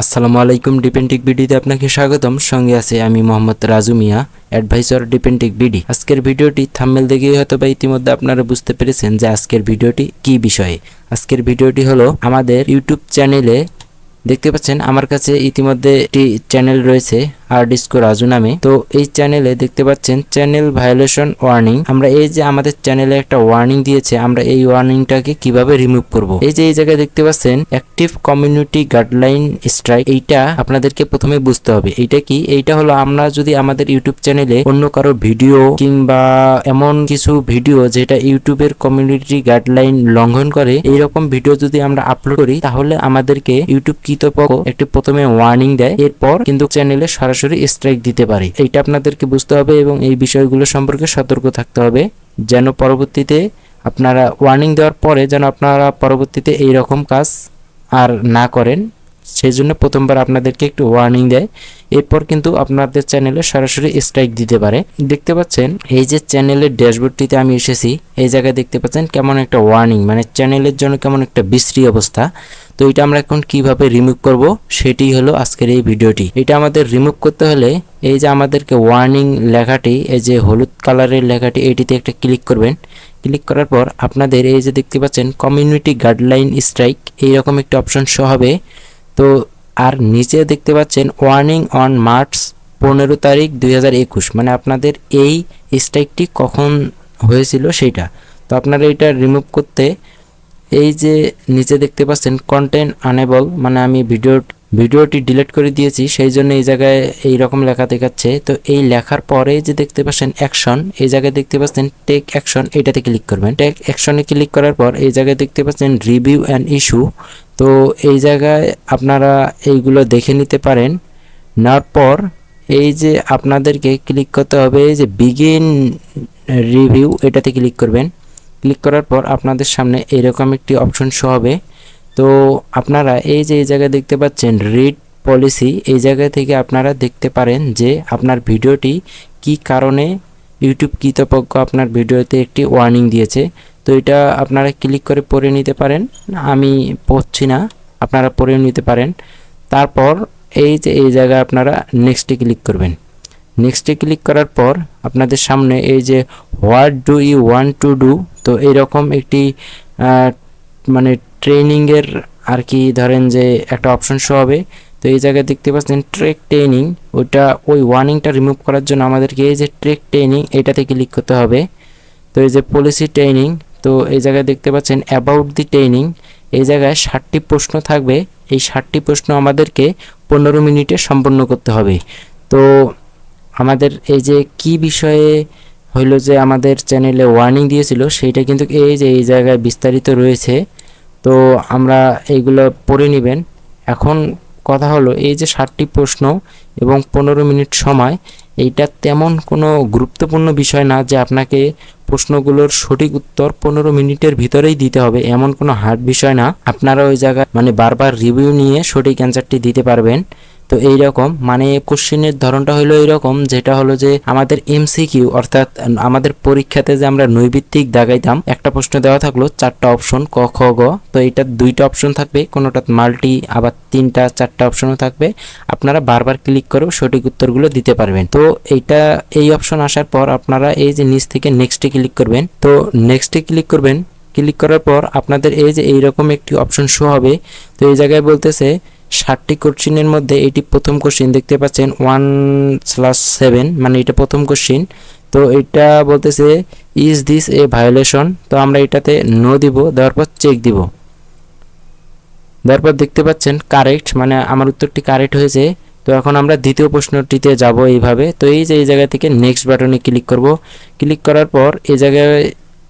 আসসালামু আলাইকুম ডিপেন্টিক বিডিতে আপনাকে স্বাগতম। সঙ্গে আছে আমি মোহাম্মদ রাজু মিয়া, অ্যাডভাইজার ডিপেন্টিক বিডি। আজকের ভিডিওটি থাম্মেল দেখেই হয়তো বা ইতিমধ্যে আপনারা বুঝতে পেরেছেন যে আজকের ভিডিওটি কি বিষয়ে। আজকের ভিডিওটি হলো আমাদের ইউটিউব চ্যানেলে, দেখতে পাচ্ছেন আমার কাছে ইতিমধ্যে একটি চ্যানেল রয়েছে আর ডিস্কো রাজু নামে। তো এই চ্যানেলে দেখতে পাচ্ছেন চ্যানেল ভায়োলেশন ওয়ার্নিং আমরা এই যে আমাদের চ্যানেলে একটা ওয়ার্নিং দিয়েছে, আমরা এই ওয়ার্নিংটাকে কীভাবে রিমুভ করব? এই যে এই জায়গায় দেখতে পাচ্ছেন অ্যাক্টিভ কমিউনিটি গাইডলাইন স্ট্রাইক এইটা আপনাদেরকে প্রথমে বুঝতে হবে। এইটা কি? এইটা হলো আমরা যদি আমাদের ইউটিউব চ্যানেলে অন্য কারও ভিডিও কিংবা এমন কিছু ভিডিও যেটা ইউটিউবের কমিউনিটি গাইডলাইন লঙ্ঘন করে, এইরকম ভিডিও যদি আমরা আপলোড করি, তাহলে আমাদেরকে ইউটিউব কৃতপক্ষ একটি প্রথমে ওয়ার্নিং দেয়। এরপর কিন্তু চ্যানেলে সরাসরি স্ট্রাইক দিতে পারে। এটা আপনাদেরকে বুঝতে হবে এবং এই বিষয়গুলো সম্পর্কে সতর্ক থাকতে হবে। যেন পরবর্তীতে আপনারা ওয়ার্নিং দেওয়ার পরে যেন আপনারা পরবর্তীতে এই রকম কাজ আর না করেন। সেই জন্য প্রথমবার আপনাদেরকে একটু ওয়ার্নিং দেয়। এরপর কিন্তু আপনাদের চ্যানেলে সরাসরি স্ট্রাইক দিতে পারে। দেখতে পাচ্ছেন, এই যে চ্যানেলের ড্যাশবোর্ডটিতে আমি এসেছি, এই জায়গায় দেখতে পাচ্ছেন কেমন একটা ওয়ার্নিং মানে চ্যানেলের জন্য কেমন একটা বিশ্রী অবস্থা। তো এটা আমরা এখন কীভাবে রিমুভ করব, সেটি হলো আজকের এই ভিডিওটি। এটা আমাদের রিমুভ করতে হলে এই যে আমাদেরকে ওয়ার্নিং লেখাটি, এই যে হলুদ কালারের লেখাটি, এটিতে একটা ক্লিক করবেন। ক্লিক করার পর আপনাদের এই যে দেখতে পাচ্ছেন কমিউনিটি গাইডলাইন স্ট্রাইক এইরকম একটা অপশন শো হবে। তো আর নিচে দেখতে পাচ্ছেন ওয়ার্নিং অন মার্চ পনেরো তারিখ দুই হাজার একুশ। মানে আপনাদের এই স্ট্রাইকটি কখন হয়েছিল সেইটা। তো আপনারা এটা রিমুভ করতে এই যে নিচে দেখতে পাচ্ছেন কন্টেন্ট আনেবল মানে আমি ভিডিও ভিডিওটি ডিলিট করে দিয়েছি, সেই জন্য এই জায়গায় এই রকম লেখা দেখাচ্ছে। তো এই লেখার পরে যে দেখতে পাচ্ছেন অ্যাকশন এই জায়গায় দেখতে পাচ্ছেন টেক অ্যাকশন এটাতে ক্লিক করবেন। টেক অ্যাকশনে ক্লিক করার পর এই জায়গায় দেখতে পাচ্ছেন রিভিউ অ্যান্ড ইস্যু তো এই জায়গায় আপনারা এইগুলো দেখে নিতে পারেন। নেওয়ার পর এই যে আপনাদেরকে ক্লিক করতে হবে যে বিগিন রিভিউ এটাতে ক্লিক করবেন। ক্লিক করার পর আপনাদের সামনে এরকম একটি অপশন শো হবে। তো আপনারা এই যে এই জায়গায় দেখতে পাচ্ছেন রিড পলিসি, এই জায়গা থেকে আপনারা দেখতে পারেন যে আপনার ভিডিওটি কি কারণে ইউটিউব কৃতপক্ষ আপনার ভিডিওতে একটি ওয়ার্নিং দিয়েছে। তো এটা আপনারা ক্লিক করে পড়ে নিতে পারেন। আমি পড়ছি না, আপনারা পড়ে নিতে পারেন। তারপর এই যে এই জায়গায় আপনারা নেক্সটে ক্লিক করবেন। নেক্সটে ক্লিক করার পর আপনাদের সামনে এই যে what do you want to do তো এরকম একটি মানে ট্রেনিংয়ের আর কি ধরেন যে একটা অপশন শো হবে, তো এই জায়গায় দেখতে পাচ্ছেন ট্রেক ট্রেনিং ওইটা ওই ওয়ার্নিংটা রিমুভ করার জন্য আমাদেরকে এই যে ট্রেক ট্রেনিং এটাতে ক্লিক করতে হবে। তো এই যে পলিসি ট্রেনিং তো এই জায়গায় দেখতে পাচ্ছেন অ্যাবাউট দি ট্রেনিং এই জায়গায় ষাটটি প্রশ্ন থাকবে, এই ষাটটি প্রশ্ন আমাদেরকে পনেরো মিনিটে সম্পন্ন করতে হবে। তো আমাদের এই যে কি বিষয়ে হইল যে আমাদের চ্যানেলে ওয়ার্নিং দিয়েছিল, সেইটা কিন্তু এই যে, এই জায়গায় বিস্তারিত রয়েছে। তো আমরা এইগুলো পড়ে নেবেন। এখন কথা হলো, এই যে ষাটটি প্রশ্ন এবং পনেরো মিনিট সময়, এইটা তেমন কোনো গুরুত্বপূর্ণ বিষয় না যে আপনাকে প্রশ্নগুলোর সঠিক উত্তর পনেরো মিনিটের ভিতরেই দিতে হবে, এমন কোনো হার্ড বিষয় না। আপনারা ওই জায়গায় মানে বারবার রিভিউ নিয়ে সঠিক অ্যান্সারটি দিতে পারবেন। তো এই রকম মানে কোশ্চেনের ধরনটা হলো এরকম যেটা হলো যে আমাদের এমসিকিউ অর্থাৎ আমাদের পরীক্ষাতে যে আমরা নৈবিত্তিক দাগাইতাম, একটা প্রশ্ন দেওয়া থাকল, চারটা অপশন, ক, খ, গ। তো এটা দুইটা অপশন থাকবে, কোনোটা মাল্টি, আবার তিনটা, চারটা অপশনও থাকবে। আপনারা বারবার ক্লিক করেও সঠিক উত্তরগুলো দিতে পারবেন। তো এইটা, এই অপশন আসার পর আপনারা এই যে নিচ থেকে নেক্সটে ক্লিক করবেন। তো নেক্সটে ক্লিক করবেন, ক্লিক করার পর আপনাদের এই যে এইরকম একটি অপশন শো হবে, তো এই জায়গায় বলতেছে ষাটটি কোশ্চিনের মধ্যে এটি প্রথম কোশ্চিন, দেখতে পাচ্ছেন ওয়ান স্লাস সেভেন মানে এটা প্রথম কোশ্চিন। তো এটা বলতেছে, ইজ দিস এ ভায়োলেশন? তো আমরা এটাতে নো দিব, দেওয়ার পর চেক দিব। দেওয়ার পর দেখতে পাচ্ছেন, কারেক্ট মানে আমার উত্তরটি কারেক্ট হয়েছে। তো এখন আমরা দ্বিতীয় প্রশ্নটিতে যাব এইভাবে। তো এই যে, এই জায়গা থেকে নেক্সট বাটনে ক্লিক করব। ক্লিক করার পর এই জায়গায়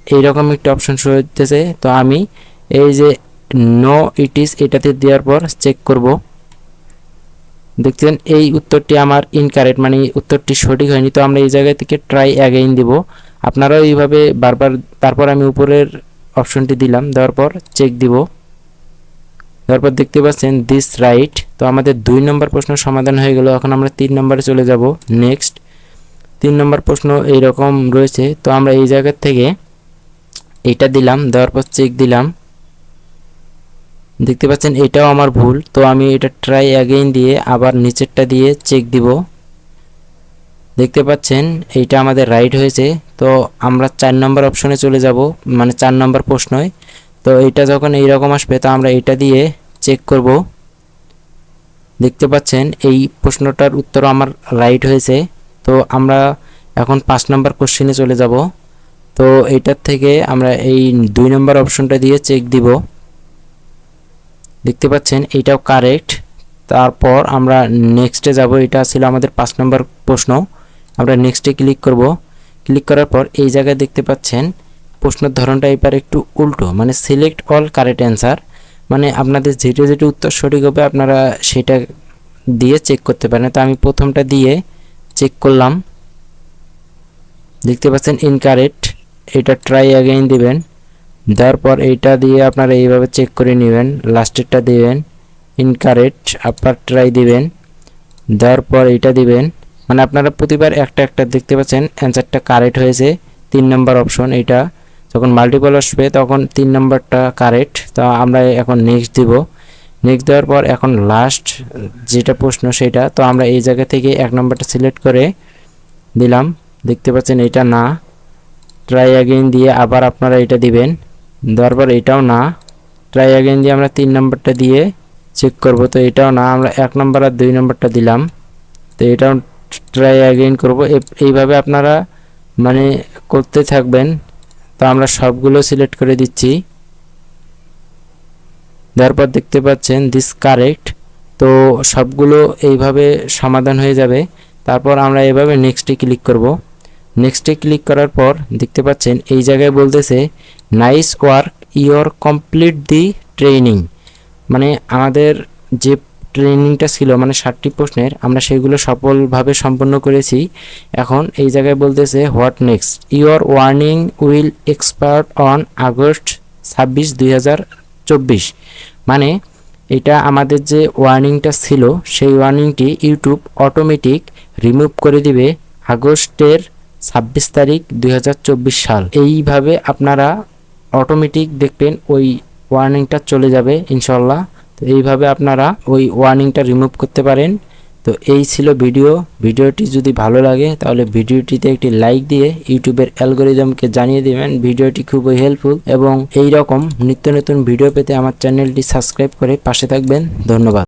এইরকম একটা অপশন শুরু হতেছে তো আমি এই যে নো ইট ইজ এটাতে দেওয়ার পর চেক করব। দেখছেন এই উত্তরটি আমার ইনকারেক্ট মানে উত্তরটি সঠিক হয়নি, তো আমরা এই জায়গা থেকে ট্রাই অ্যাগেইন দিব। আপনারাও এইভাবে বারবার, তারপর আমি উপরের অপশনটি দিলাম, দেওয়ার পর চেক দিব। দেওয়ার পর দেখতে পাচ্ছেন দিস রাইট তো আমাদের দুই নম্বর প্রশ্ন সমাধান হয়ে গেল, এখন আমরা তিন নম্বরে চলে যাব নেক্সট তিন নম্বর প্রশ্ন এইরকম রয়েছে, তো আমরা এই জায়গা থেকে এটা দিলাম, দেওয়ার পর চেক দিলাম। দেখতে পাচ্ছেন, এটাও আমার ভুল। তো আমি এটা ট্রাই অ্যাগেইন দিয়ে আবার নিচেরটা দিয়ে চেক দিব। দেখতে পাচ্ছেন, এইটা আমাদের রাইট হয়েছে। তো আমরা চার নম্বর অপশনে চলে যাব মানে চার নম্বর প্রশ্নয়। তো এটা যখন এইরকম আসবে, তো আমরা এটা দিয়ে চেক করব। দেখতে পাচ্ছেন, এই প্রশ্নটার উত্তর আমার রাইট হয়েছে। তো আমরা এখন পাঁচ নম্বর কোশ্চেনে চলে যাব। তো এইটার থেকে আমরা এই দুই নম্বর অপশনটা দিয়ে চেক দিব। দেখতে পাচ্ছেন, এইটাও কারেক্ট তারপর আমরা নেক্সটে যাব, এটা ছিল আমাদের পাঁচ নম্বর প্রশ্ন। আমরা নেক্সটে ক্লিক করব। ক্লিক করার পর এই জায়গায় দেখতে পাচ্ছেন, প্রশ্নের ধরনটা এবার একটু উল্টো মানে সিলেক্ট অল কারেক্ট অ্যান্সার মানে আপনাদের যেটা যেটা উত্তর সঠিক হবে আপনারা সেটা দিয়ে চেক করতে পারেন। তো আমি প্রথমটা দিয়ে চেক করলাম। দেখতে পাচ্ছেন ইনকারেক্ট এটা ট্রাই অ্যাগেইন দিবেন। দেওয়ার পর এইটা দিয়ে আপনারা এইভাবে চেক করে নেবেন লাস্টেরটা দিবেন ইনকারেক্ট আবার ট্রাই দিবেন দেওয়ার পর এইটা দিবেন। মানে আপনারা প্রতিবার একটা একটা দেখতে পাচ্ছেন অ্যান্সারটা কারেক্ট হয়েছে, তিন নম্বর অপশন এটা যখন মাল্টিপল আসবে, তখন তিন নম্বরটা কারেক্ট তো আমরা এখন নেক্সট দিব। নেক্সট দেওয়ার পর এখন লাস্ট যেটা প্রশ্ন সেটা, তো আমরা এই জায়গা থেকে এক নম্বরটা সিলেক্ট করে দিলাম। দেখতে পাচ্ছেন এটা না। ট্রাই অ্যাগেইন দিয়ে আবার আপনারা এটা দিবেন। দেওয়ার পর এটাও না। ট্রাই অ্যাগেইন দিয়ে আমরা তিন নম্বরটা দিয়ে চেক করব। তো এটাও না, আমরা এক নম্বর আর দুই নম্বরটা দিলাম। তো এটাও ট্রাই অ্যাগেইন করব। এইভাবে আপনারা মানে করতে থাকবেন। তো আমরা সবগুলো সিলেক্ট করে দিচ্ছি। দেওয়ার দেখতে পাচ্ছেন দিস কারেক্ট তো সবগুলো এইভাবে সমাধান হয়ে যাবে। তারপর আমরা এভাবে নেক্সটে ক্লিক করব। নেক্সটে ক্লিক করার পর দেখতে পাচ্ছেন এই জায়গায় বলতেছে nice work you're complete the training মানে আমাদের যে ট্রেনিংটা ছিল মানে ষাটটি প্রশ্নের, আমরা সেগুলো সফলভাবে সম্পন্ন করেছি। এখন এই জায়গায় বলতেছে what next your warning will expert on August ছাব্বিশ, দুই মানে এটা আমাদের যে ওয়ার্নিংটা ছিল, সেই ওয়ার্নিংটি ইউটিউব অটোমেটিক রিমুভ করে দিবে আগস্টের ছাব্বিশ তারিখ দুই হাজার চব্বিশ সাল। এইভাবে আপনারা অটোমেটিক দেখবেন ওই ওয়ার্নিংটা চলে যাবে ইনশাল্লাহ তো এইভাবে আপনারা ওই ওয়ার্নিংটা রিমুভ করতে পারেন। তো এই ছিল ভিডিও। ভিডিওটি যদি ভালো লাগে তাহলে ভিডিওটিতে একটি লাইক দিয়ে ইউটিউবের অ্যালগোরিদমকে জানিয়ে দেবেন। ভিডিওটি খুবই হেল্পফুল এবং এই রকম নিত্য নতুন ভিডিও পেতে আমার চ্যানেলটি সাবস্ক্রাইব করে পাশে থাকবেন। ধন্যবাদ।